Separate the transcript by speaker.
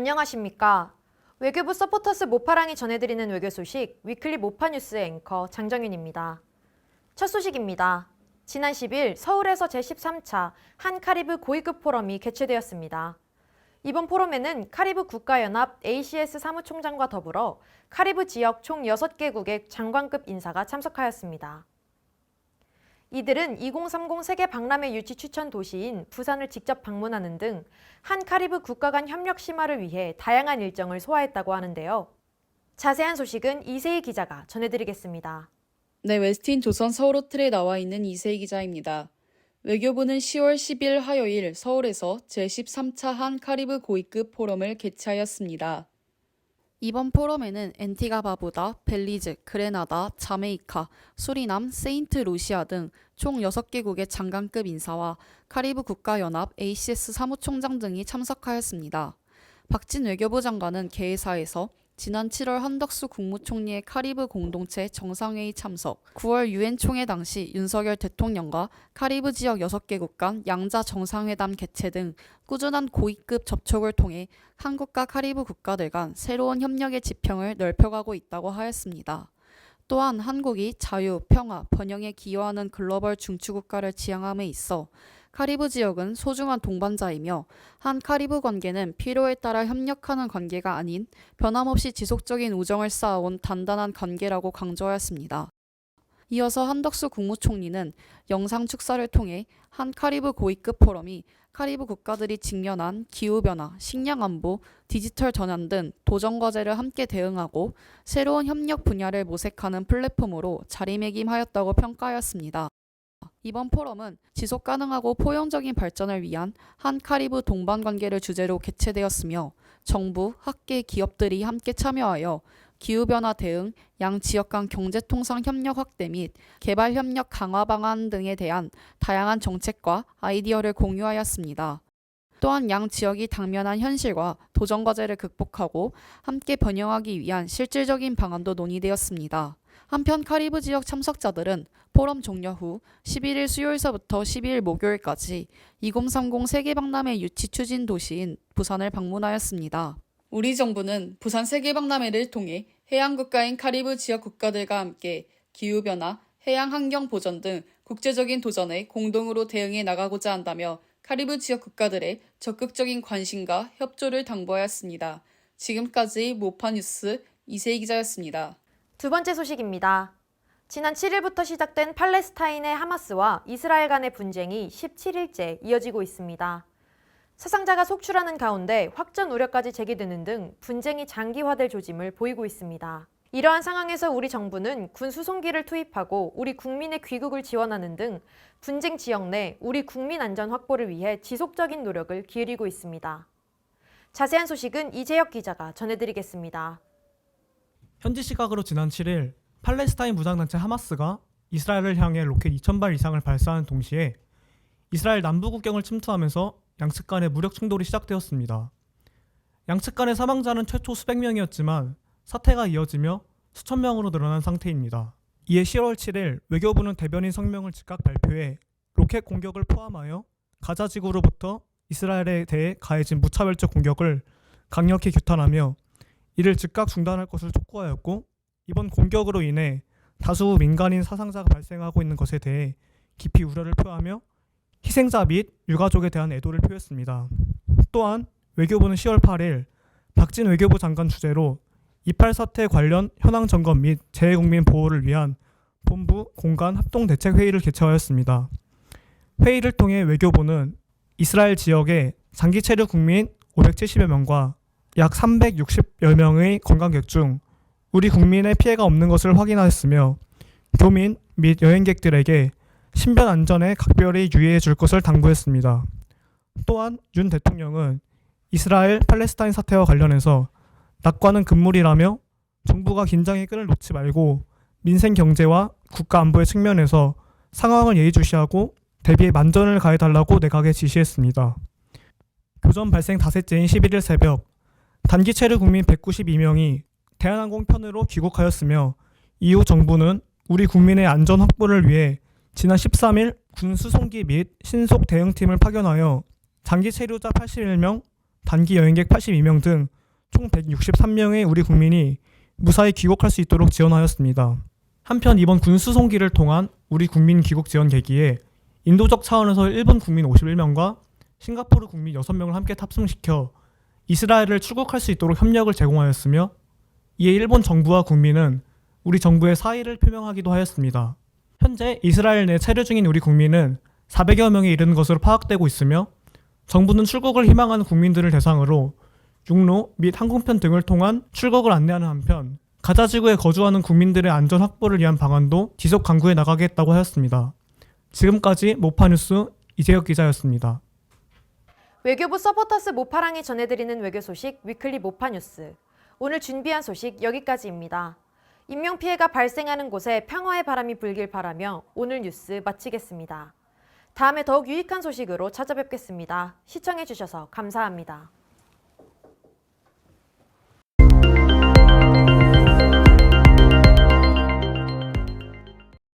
Speaker 1: 안녕하십니까. 외교부 서포터스 모파랑이 전해드리는 외교 소식 위클리 모파 뉴스 앵커 장정윤입니다. 첫 소식입니다. 지난 10일 서울에서 제13차 한 카리브 고위급 포럼이 개최되었습니다. 이번 포럼에는 카리브 국가연합 ACS 사무총장과 더불어 카리브 지역 총 6개국의 장관급 인사가 참석하였습니다. 이들은 2030 세계 박람회 유치 추천 도시인 부산을 직접 방문하는 등 한 카리브 국가 간 협력 심화를 위해 다양한 일정을 소화했다고 하는데요. 자세한 소식은 이세희 기자가 전해드리겠습니다.
Speaker 2: 네, 웨스틴 조선 서울 호텔에 나와 있는 이세희 기자입니다. 외교부는 10월 10일 화요일 서울에서 제13차 한 카리브 고위급 포럼을 개최하였습니다. 이번 포럼에는 엔티가 바부다, 벨리즈, 그레나다, 자메이카, 수리남, 세인트 루시아 등 총 6개국의 장관급 인사와 카리브 국가연합 ACS 사무총장 등이 참석하였습니다. 박진 외교부 장관은 개회사에서 지난 7월 한덕수 국무총리의 카리브 공동체 정상회의 참석, 9월 유엔 총회 당시 윤석열 대통령과 카리브 지역 6개국 간 양자 정상회담 개최 등 꾸준한 고위급 접촉을 통해 한국과 카리브 국가들 간 새로운 협력의 지평을 넓혀가고 있다고 하였습니다. 또한 한국이 자유, 평화, 번영에 기여하는 글로벌 중추국가를 지향함에 있어 카리브 지역은 소중한 동반자이며 한 카리브 관계는 필요에 따라 협력하는 관계가 아닌 변함없이 지속적인 우정을 쌓아온 단단한 관계라고 강조하였습니다. 이어서 한덕수 국무총리는 영상 축사를 통해 한 카리브 고위급 포럼이 카리브 국가들이 직면한 기후변화, 식량 안보, 디지털 전환 등 도전 과제를 함께 대응하고 새로운 협력 분야를 모색하는 플랫폼으로 자리매김하였다고 평가하였습니다. 이번 포럼은 지속 가능하고 포용적인 발전을 위한 한 카리브 동반 관계를 주제로 개최되었으며 정부, 학계, 기업들이 함께 참여하여 기후변화 대응, 양 지역 간 경제통상 협력 확대 및 개발 협력 강화 방안 등에 대한 다양한 정책과 아이디어를 공유하였습니다. 또한 양 지역이 당면한 현실과 도전 과제를 극복하고 함께 번영하기 위한 실질적인 방안도 논의되었습니다. 한편 카리브 지역 참석자들은 포럼 종료 후 11일 수요일서부터 12일 목요일까지 2030 세계박람회 유치 추진 도시인 부산을 방문하였습니다. 우리 정부는 부산 세계박람회를 통해 해양 국가인 카리브 지역 국가들과 함께 기후변화, 해양 환경 보전 등 국제적인 도전에 공동으로 대응해 나가고자 한다며 카리브 지역 국가들의 적극적인 관심과 협조를 당부하였습니다. 지금까지 모파 뉴스 이세희 기자였습니다.
Speaker 1: 두 번째 소식입니다. 지난 7일부터 시작된 팔레스타인의 하마스와 이스라엘 간의 분쟁이 17일째 이어지고 있습니다. 사상자가 속출하는 가운데 확전 우려까지 제기되는 등 분쟁이 장기화될 조짐을 보이고 있습니다. 이러한 상황에서 우리 정부는 군 수송기를 투입하고 우리 국민의 귀국을 지원하는 등 분쟁 지역 내 우리 국민 안전 확보를 위해 지속적인 노력을 기울이고 있습니다. 자세한 소식은 이재혁 기자가 전해드리겠습니다.
Speaker 3: 현지 시각으로 지난 7일 팔레스타인 무장단체 하마스가 이스라엘을 향해 로켓 2,000발 이상을 발사하는 동시에 이스라엘 남부 국경을 침투하면서 양측 간의 무력 충돌이 시작되었습니다. 양측 간의 사망자는 최초 수백 명이었지만 사태가 이어지며 수천 명으로 늘어난 상태입니다. 이에 10월 7일 외교부는 대변인 성명을 즉각 발표해 로켓 공격을 포함하여 가자 지구로부터 이스라엘에 대해 가해진 무차별적 공격을 강력히 규탄하며 이를 즉각 중단할 것을 촉구하였고 이번 공격으로 인해 다수 민간인 사상자가 발생하고 있는 것에 대해 깊이 우려를 표하며 희생자 및 유가족에 대한 애도를 표했습니다. 또한 외교부는 10월 8일 박진 외교부 장관 주재로 이팔 사태 관련 현황 점검 및 재외국민 보호를 위한 본부 공간 합동 대책 회의를 개최하였습니다. 회의를 통해 외교부는 이스라엘 지역의 장기 체류 국민 570여 명과 약 360여 명의 관광객 중 우리 국민의 피해가 없는 것을 확인하였으며 교민 및 여행객들에게 신변 안전에 각별히 유의해 줄 것을 당부했습니다. 또한 윤 대통령은 이스라엘 팔레스타인 사태와 관련해서 낙관은 금물이라며 정부가 긴장의 끈을 놓지 말고 민생 경제와 국가 안보의 측면에서 상황을 예의주시하고 대비에 만전을 가해달라고 내각에 지시했습니다. 교전 발생 닷새째인 11일 새벽 단기 체류 국민 192명이 대한항공 편으로 귀국하였으며 이후 정부는 우리 국민의 안전 확보를 위해 지난 13일 군 수송기 및 신속 대응팀을 파견하여 장기 체류자 81명, 단기 여행객 82명 등 총 163명의 우리 국민이 무사히 귀국할 수 있도록 지원하였습니다. 한편 이번 군 수송기를 통한 우리 국민 귀국 지원 계기에 인도적 차원에서 일본 국민 51명과 싱가포르 국민 6명을 함께 탑승시켜 이스라엘을 출국할 수 있도록 협력을 제공하였으며 이에 일본 정부와 국민은 우리 정부의 사의를 표명하기도 하였습니다. 현재 이스라엘 내 체류 중인 우리 국민은 400여 명에 이르는 것으로 파악되고 있으며 정부는 출국을 희망하는 국민들을 대상으로 육로 및 항공편 등을 통한 출국을 안내하는 한편 가자 지구에 거주하는 국민들의 안전 확보를 위한 방안도 지속 강구해 나가겠다고 하였습니다. 지금까지 모파뉴스 이재혁 기자였습니다.
Speaker 1: 외교부 서포터스 모파랑이 전해드리는 외교 소식 위클리 모파 뉴스. 오늘 준비한 소식 여기까지입니다. 인명피해가 발생하는 곳에 평화의 바람이 불길 바라며 오늘 뉴스 마치겠습니다. 다음에 더욱 유익한 소식으로 찾아뵙겠습니다. 시청해주셔서 감사합니다.